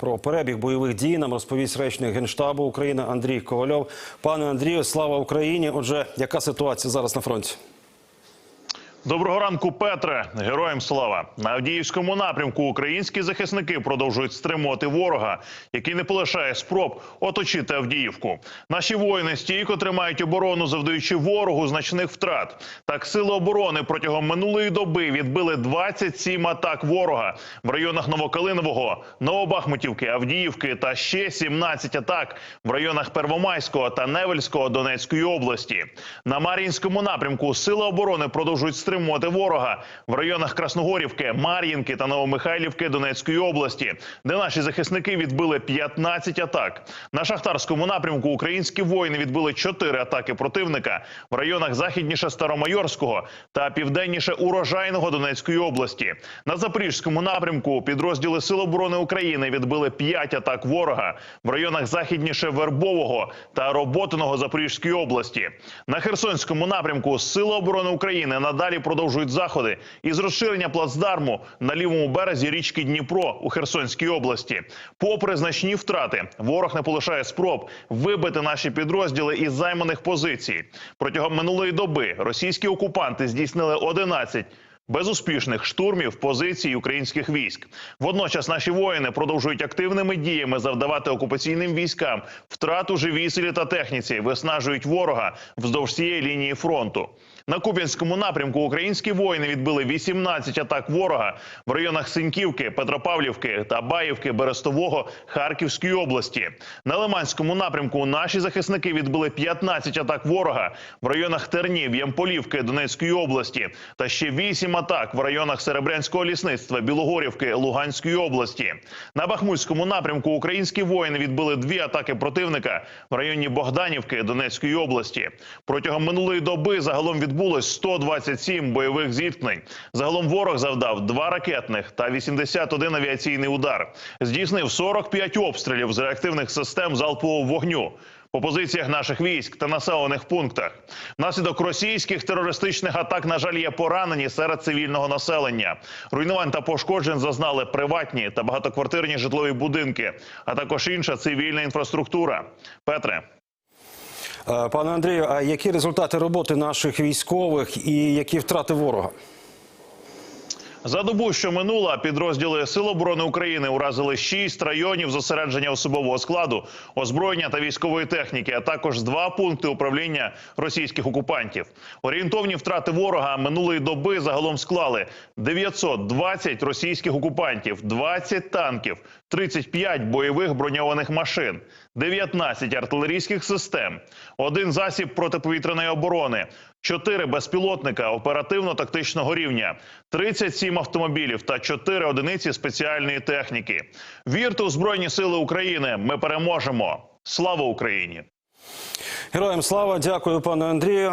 Про перебіг бойових дій нам розповість речник генштабу України Андрій Ковальов. Пане Андрію, слава Україні! Отже, яка ситуація зараз на фронті? Доброго ранку, Петре. Героям слава на Авдіївському напрямку. Українські захисники продовжують стримувати ворога, який не полишає спроб оточити Авдіївку. Наші воїни стійко тримають оборону, завдаючи ворогу значних втрат. Так, сили оборони протягом минулої доби відбили 27 атак ворога в районах Новокалинового, Новобахмутівки, Авдіївки та ще 17 атак в районах Первомайського та Невельського Донецької області. На Мар'їнському напрямку сили оборони продовжують стримувати ворога в районах Красногорівки, Мар'їнки та Новомихайлівки Донецької області, де наші захисники відбили 15 атак. На шахтарському напрямку українські воїни відбили 4 атаки противника в районах західніше Старомайорського та південніше урожайного Донецької області. На запорізькому напрямку підрозділи Сил оборони України відбили 5 атак ворога в районах західніше Вербового та Роботиного Запорізької області. На Херсонському напрямку Сили оборони України надалі продовжують заходи із розширення плацдарму на лівому березі річки Дніпро у Херсонській області. Попри значні втрати, ворог не полишає спроб вибити наші підрозділи із займаних позицій. Протягом минулої доби російські окупанти здійснили 11 Безуспішних штурмів позицій українських військ. Водночас наші воїни продовжують активними діями завдавати окупаційним військам втрату живій силі та техніці, виснажують ворога вздовж цієї лінії фронту. На Куп'янському напрямку українські воїни відбили 18 атак ворога в районах Синьківки, Петропавлівки та Баївки, Берестового, Харківської області. На Лиманському напрямку наші захисники відбили 15 атак ворога в районах Тернів, Ямполівки, Донецької області та ще 8 атак в районах Серебрянського лісництва, Білогорівки, Луганської області. На Бахмутському напрямку українські воїни відбили дві атаки противника в районі Богданівки Донецької області. Протягом минулої доби загалом відбулось 127 бойових зіткнень. Загалом ворог завдав два ракетних та 81 авіаційний удар. Здійснив 45 обстрілів з реактивних систем залпового вогню по позиціях наших військ та населених пунктах. Внаслідок російських терористичних атак, на жаль, є поранені серед цивільного населення. Руйнувань та пошкоджень зазнали приватні та багатоквартирні житлові будинки, а також інша цивільна інфраструктура. Петре. Е, Пане Андрію, а які результати роботи наших військових і які втрати ворога? За добу, що минула, підрозділи Сил оборони України уразили шість районів зосередження особового складу, озброєння та військової техніки, а також два пункти управління російських окупантів. Орієнтовні втрати ворога минулої доби загалом склали 920 російських окупантів, 20 танків, 35 бойових броньованих машин, 19 артилерійських систем, один засіб протиповітряної оборони. Чотири безпілотника оперативно-тактичного рівня, 37 автомобілів та 4 одиниці спеціальної техніки. Вірте у Збройні Сили України. Ми переможемо. Слава Україні! Героям слава, дякую, пане Андрію.